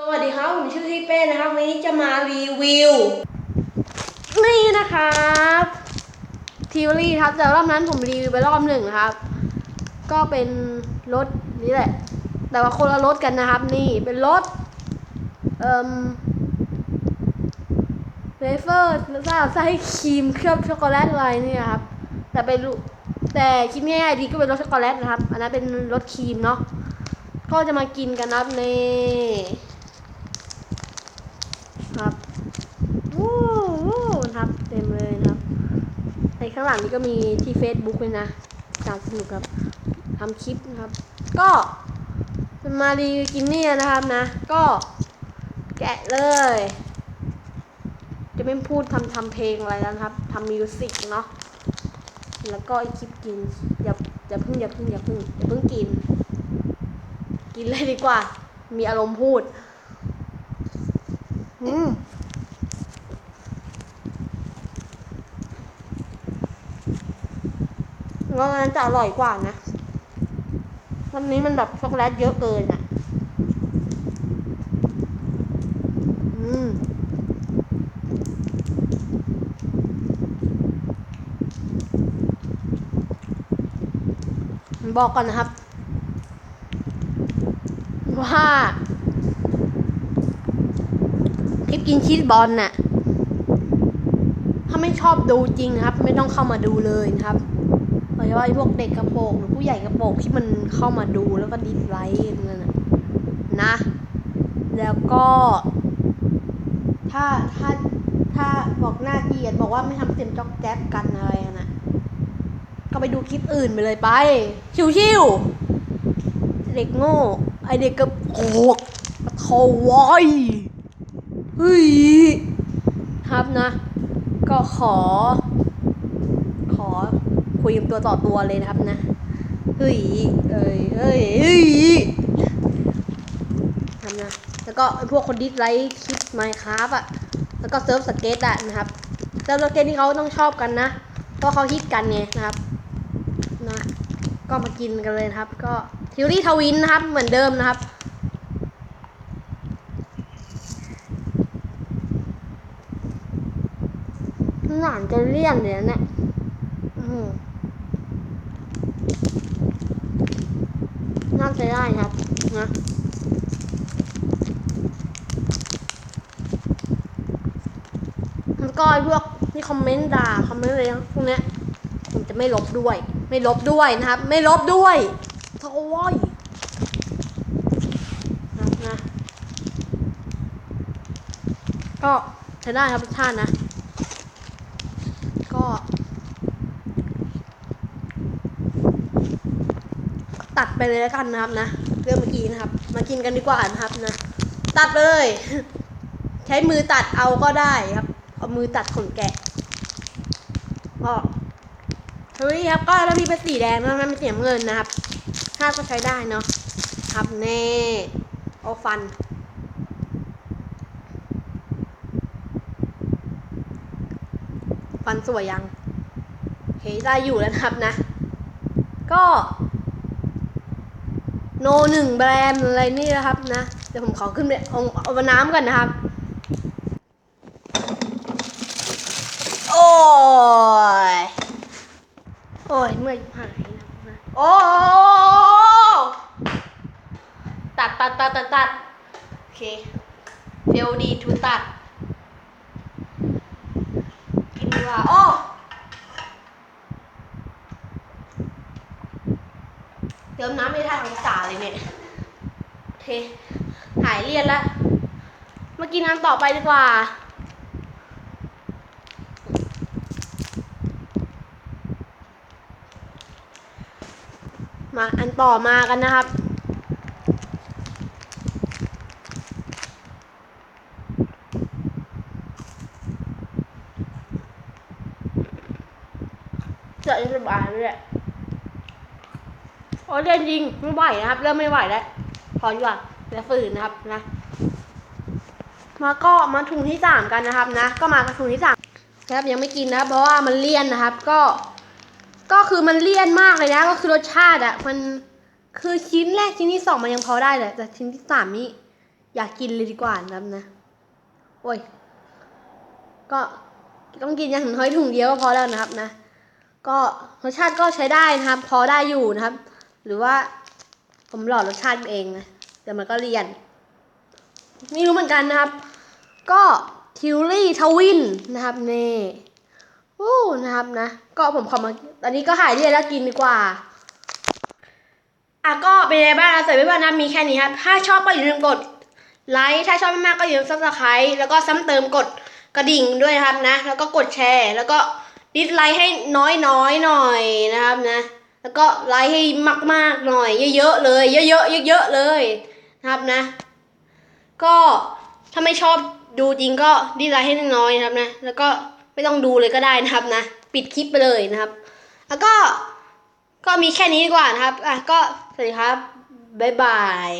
สวัสดีครับผมชื่อพี่เป้นะครับวันนี้จะมารีวิว นี่นะครับทิวลี่ครับแต่รอบนั้นผมรีวิวไปรอบหนึ่งนะครับ ก็เป็นรถนี่แหละ แต่ว่าคนละรถกันนะครับ นี่เป็นรถเอ่มเวเฟอร์ไส้ไส้ครีมเคลือบช็อกโกแลตอะไรนี่นะครับ แต่เป็นแต่คิดง่ายๆดีก็เป็นรสช็อกโกแลตนะครับ อันนั้นเป็นรสครีมเนาะก็จะมากินกันนะครับนี่ ครับวู้วู้นะครับเต็มเลยนะครับ ในข้างหลังนี้ก็มีที่ Facebook เลยนะการสนุกครับทำคลิปนะครับ ก็มารีวิวกินเนี่ยนะครับนะ ก็แกะเลย จะไม่พูดทำทำเพลงอะไรแล้วครับทำมิวสิกเนาะแล้วก็ไอคลิปกินอย่าอย่าเพิ่งอย่าเพิ่งอย่าเพิ่งอย่าเพิ่งกิน กินเลยดีกว่า มีอารมณ์พูด อืม ว่ามันจะอร่อยกว่านะวันนี้มันแบบช็อกโกแลตเยอะเกินอะ อืมบอกก่อนนะครับ ว่าคลิปกินชีสบอลน่ะ ถ้าไม่ชอบดูจริงนะครับ ไม่ต้องเข้ามาดูเลยนะครับ เฉพาะไอ้พวกเด็กกระโปรงหรือผู้ใหญ่กระโปรงที่มันเข้ามาดูแล้วก็ดิสไลค์นั่นนะนะ แล้วก็ ถ้าถ้าถ้าบอกหน้าเกียดบอกว่าไม่ทำเสียงจอกแจ๊กกันอะไรนะก็ไปดูคลิปอื่นไปเลยไป ชิวๆเด็กโง่ไอเด็กกระโปรงกระโถวอยเฮ้ยครับนะ ก็ขอ ขอ คุยกับตัวต่อตัวเลยนะครับนะเฮ้ยเอ้ยเอ้ยเฮ้ยทำนะแล้วก็พวกคนดิสไลค์คลิปไมค์ครับอะแล้วก็เซิร์ฟสเก็ตอะนะครับเซิร์ฟสเก็ตที่เขาต้องชอบกันนะเพราะเขาฮิตกันไงนะครับนะก็มากินกันเลยครับ ก็ทิวรี่ทวินนะครับเหมือนเดิมนะครับหนานจะเลี่ยนเลยเนี่ยอื้อ หือน่าจะได้ครับนะแล้วก็ไอ้พวกที่คอมเมนต์ด่าคอมเมนต์อะไรพวกเนี้ยผมจะไม่ลบด้วย ไม่ลบด้วยนะครับ ไม่ลบด้วยโถ่ยนะก็ใช้ได้ครับรสชาตินะ ก็ ตัดไปเลยแล้วกันนะครับนะเรื่องเมื่อกี้นะครับ มากินกันดีกว่านะครับนะ ตัดเลย ใช้มือตัดเอาก็ได้ครับ เอามือตัดขนแกะก็เฮ้ยครับก็แล้วมีเป็นสีแดงนะมันเป็นสีเงินนะครับถ้าก็ใช้ได้เนาะครับแน่เอาฟันฟันสวยยังโอเคได้อยู่แล้วนะครับนะ ก็ โนหนึ่งแบรนด์อะไรนี่นะครับนะเดี๋ยวผมขอขึ้นไปเอาเอาน้ำก่อนนะครับ โอ้ยโอ้ยเมื่อยหายนะโอ้ตัดตัดตัดตัดตัดโอเคเฟลดีทูตัดกินดีกว่าโอ้ เติมน้ำไม่ทันองสาเลยเนี่ยโอเคหายเลียนละมากินอันต่อไปดีกว่ามาอันต่อมากันนะครับ เจอสบายเลย โอ้เล่นจริงไม่ไหวนะครับ เริ่มไม่ไหวแล้วพอดีกว่าแล้วฝืนนะครับนะ มาก็มาถุงที่สามกันนะครับนะ ก็มากับถุงที่สามนะครับยังไม่กินนะเพราะว่ามันเลี่ยนนะครับ ก็ ก็คือมันเลี่ยนมากเลยนะ ก็คือรสชาติอะมันคือชิ้นแรกชิ้นที่สองมันยังพอได้แหละแต่ชิ้นที่สามนี้อยากกินเลยดีกว่านะครับนะโอ้ยก็ต้องกินอย่างน้อยถุงเดียวก็พอแล้วนะครับนะ ก็รสชาติก็ใช้ได้นะครับ พอได้อยู่นะครับ หรือว่าผมหลอดรสชาติเองนะแต่มันก็เรียน ไม่รู้เหมือนกันนะครับ ก็ทิวลี่ทวินนะครับนี่โอ้นะครับนะ ก็ผมขอมาตอนนี้ก็หายเรียนแล้วกินดีกว่าอะก็เป็นไงบ้างนะสวยไม่บ้างนะมีแค่นี้ครับ ถ้าชอบก็อย่าลืมกดไลค์ถ้าชอบไม่มากก็อย่าลืมซับสไครต์แล้วก็ซ้ำเติมกดกระดิ่งด้วยนะครับนะ แล้วก็กดแชร์ แล้วก็ดิสไลค์ให้น้อยๆหน่อยนะครับนะ แล้วก็ไลค์ให้มาก ๆ หน่อย เยอะ ๆ เลย เยอะๆเยอะๆเลยนะครับนะ ก็ถ้าไม่ชอบดูจริงก็ดิสไลค์ให้น้อยๆนะครับนะ แล้วก็ไม่ต้องดูเลยก็ได้นะครับนะ ปิดคลิปไปเลยนะครับ แล้วก็ก็มีแค่นี้ดีกว่านะครับ อะก็สวัสดีครับ บ๊ายบาย